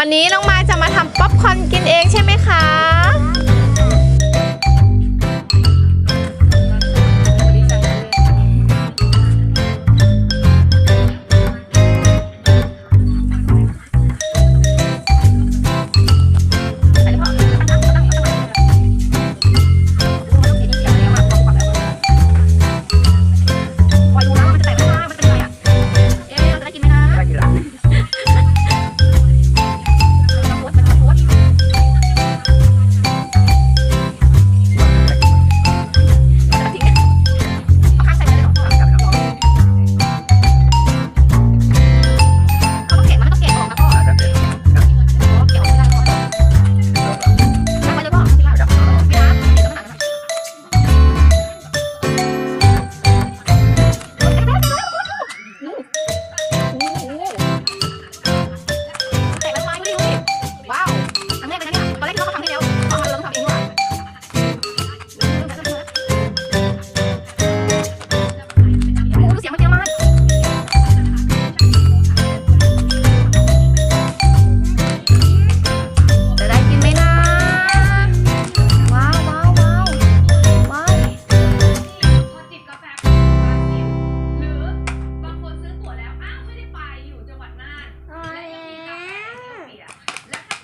วันนี้น้องมายจะมาทำป๊อปคอร์นกินเองใช่ไหม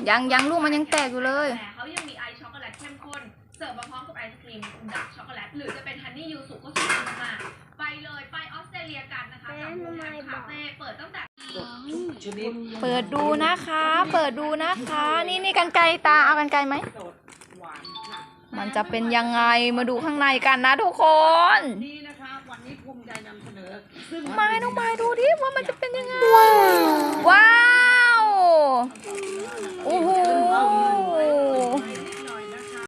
ยังยังลูกมันยังแตกอยู่เลย แต่เขายังมีไอซ์ช็อกโกแลตเข้มข้น เสิร์ฟมาพร้อมกับไอศครีมดาร์กช็อกโกแลต หรือจะเป็นฮันนี่ยูสุก็สุดมากๆไปเลยไปออสเตรเลียกันนะคะกับมูแฮมคาเฟ่เปิดตั้งแต่ชนิดเปิดดูนะคะ เปิดดูนะคะ นี่นี่กันไกลตาเอากันไกลไหมสดหวานค่ะมันจะเป็นยังไงมาดูข้างในกันนะทุกคน นี่นะคะวันนี้ภูมิใจนำเสนอซึ่งไม้น้องไม้ดูดิว่ามันจะ